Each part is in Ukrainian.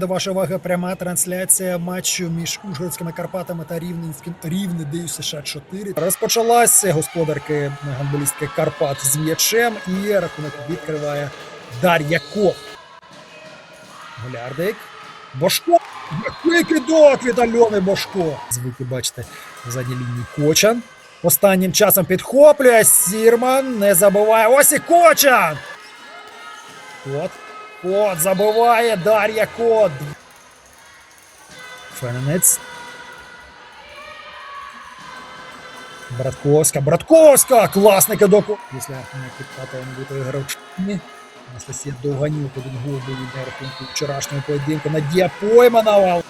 До вашої уваги пряма трансляція матчу між Ужгородськими Карпатами та Рівненським Рівне Дию США 4. Розпочалася господарки гандболістки Карпат з м'ячем і рахунок відкриває Дар'я Ков. Голярдик. Бошко. Який кидок від Альони Бошко. Звики бачите в задній лінії Кочан. Останнім часом підхоплює Сірман. Не забуває. Ось і Кочан. От. Кот забиває Дар'я Кот. Фененець. Братковська. Братковська! Класний кидок. Після підката бути гравчині. Анастасія Довганюк один гол був від рахунку вчорашнього поєдинку. Надія Пойманова.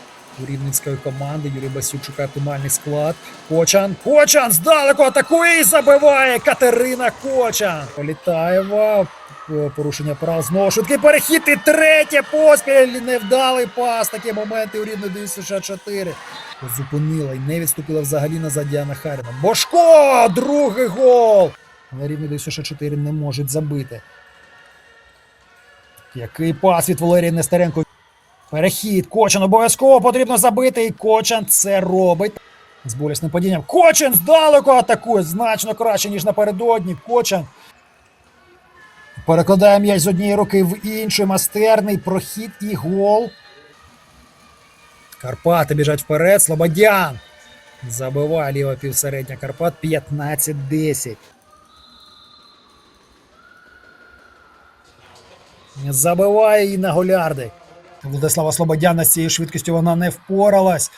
У рівненської команди Юрій Басюк шукає оптимальний склад. Кочан. Кочан здалеку атакує і забиває Катерина Кочан. Політаєва. Е, Порушення прав. Знову швидкий перехід. І третє поспіль. Невдалий пас. Такі моменти у рівне Диві США 4. Зупинила і не відступила взагалі назад Діана Харіна. Бошко! Другий гол! Але рівне Диві США 4 не можуть забити. Який пас від Валерії Нестеренко. Перехід. Кочан обов'язково потрібно забити. І Кочан це робить. З болісним падінням. Кочан здалеку атакує. Значно краще, ніж напередодні. Кочан. Перекладає м'яч з однієї руки в іншу. Мастерний прохід і гол. Карпати біжать вперед. Слободян. Забиває ліва півсередня Карпат 15-10. Забиває і на голярди. Владислава Слободяна з цією швидкістю вона не впоралась.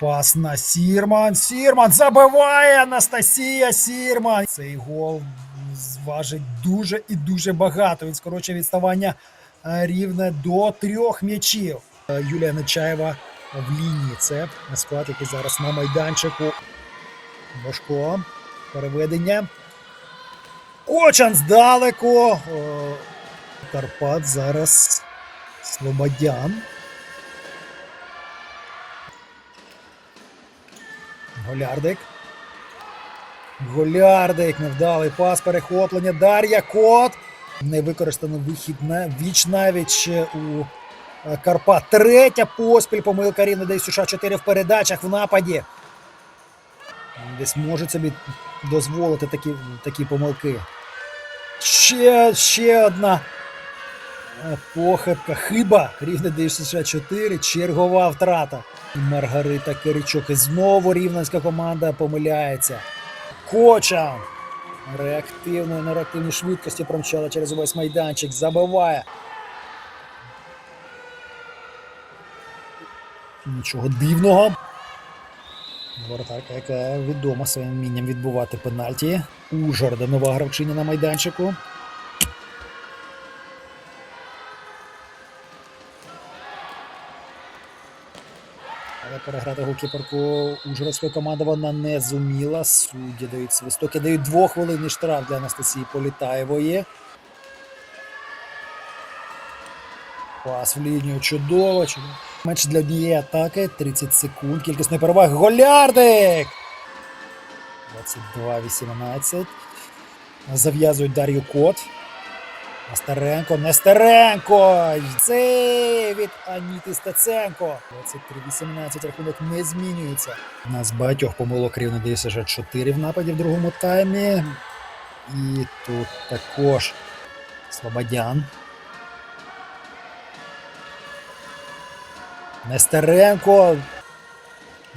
Пас на Сірман. Сірман забиває Анастасія Сірман. Цей гол зважить дуже і дуже багато. Він скорочує відставання е, рівне до трьох м'ячів. Е, Юлія Нечаєва в лінії. Це склад, який зараз на майданчику. Бошко. Переведення. Кочан здалеку. Карпат зараз Слободян. Голярдик. Голярдик. Невдалий пас перехоплення. Дар'я Кот. Не використано вихід на віч навіч у е, Карпат. Третя поспіль помилка рівно десь США 4 в передачах в нападі. Десь можуть собі дозволити такі, такі помилки. Ще, ще одна е, похибка. Хиба. Рівне 94. Чергова втрата. Маргарита Киричок. І знову рівненська команда помиляється. Кочан. Реактивно на реактивній швидкості промчала через увесь майданчик. Забиває. Нічого дивного. Воротарка, яка відома своїм вмінням відбувати пенальті. Ужгорода нова гравчиня на майданчику. Але переграти голкіперку Ужгородської команди вона не зуміла. Судді дають свистоки, дають двохвилинний штраф для Анастасії Політаєвої. Пас в лінію чудово. Менше для однієї атаки. 30 секунд. Кількісної переваги. Голярдик! 22-18. Зав'язують Дар'ю Кот. Нестеренко, Нестеренко! Це від Аніти Стеценко. 23-18 рахунок не змінюється. У нас багатьох помилок рівно ДСЖ 4 в нападі в другому таймі. І тут також Слободян. Нестеренко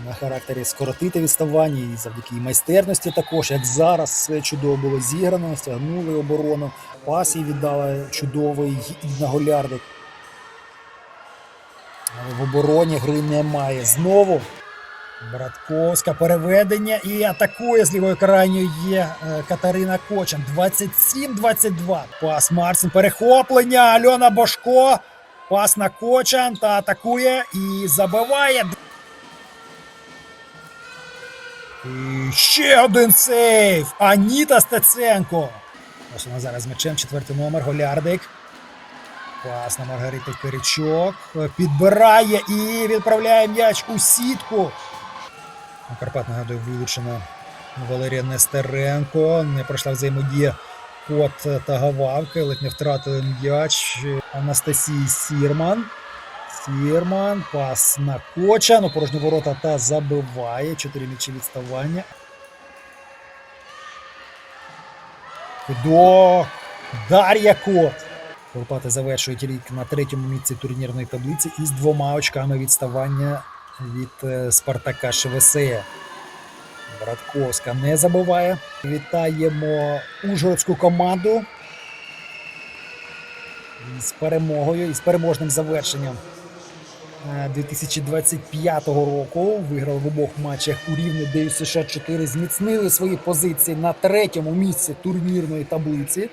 на характері скоротити відставання і завдяки майстерності також, як зараз чудово було зіграно, стягнули оборону, пас їй віддала чудовий на голярдик. Але в обороні гри немає. Знову Братковська переведення і атакує з лівої крайньої є е, Катерина Кочан. 27-22. Пас Марсен. Перехоплення. Альона Бошко. Пас на Кочан та атакує і забиває. І ще один сейв. Аніта Стеценко. Ось вона зараз з м'ячем. Четвертий номер. Голярдик. Пас на Маргариту Киричок. Підбирає і відправляє м'яч у сітку. Карпат нагадую, вилучена Валерія Нестеренко. Не пройшла взаємодія Кот та Гававки. Ледь не втратили м'яч Анастасії Сірман. Фірман. Пас на Коча. Ну, порожні ворота та забиває. Чотири м'ячі відставання. До Дар'я Кот. Карпати завершують рік на третьому місці турнірної таблиці із двома очками відставання від е, Спартака ШВСЕ. Братковська не забуває. Вітаємо Ужгородську команду з перемогою і з переможним завершенням 2025 року. виграв в обох матчах у рівні де США 4 зміцнили свої позиції на третьому місці турнірної таблиці.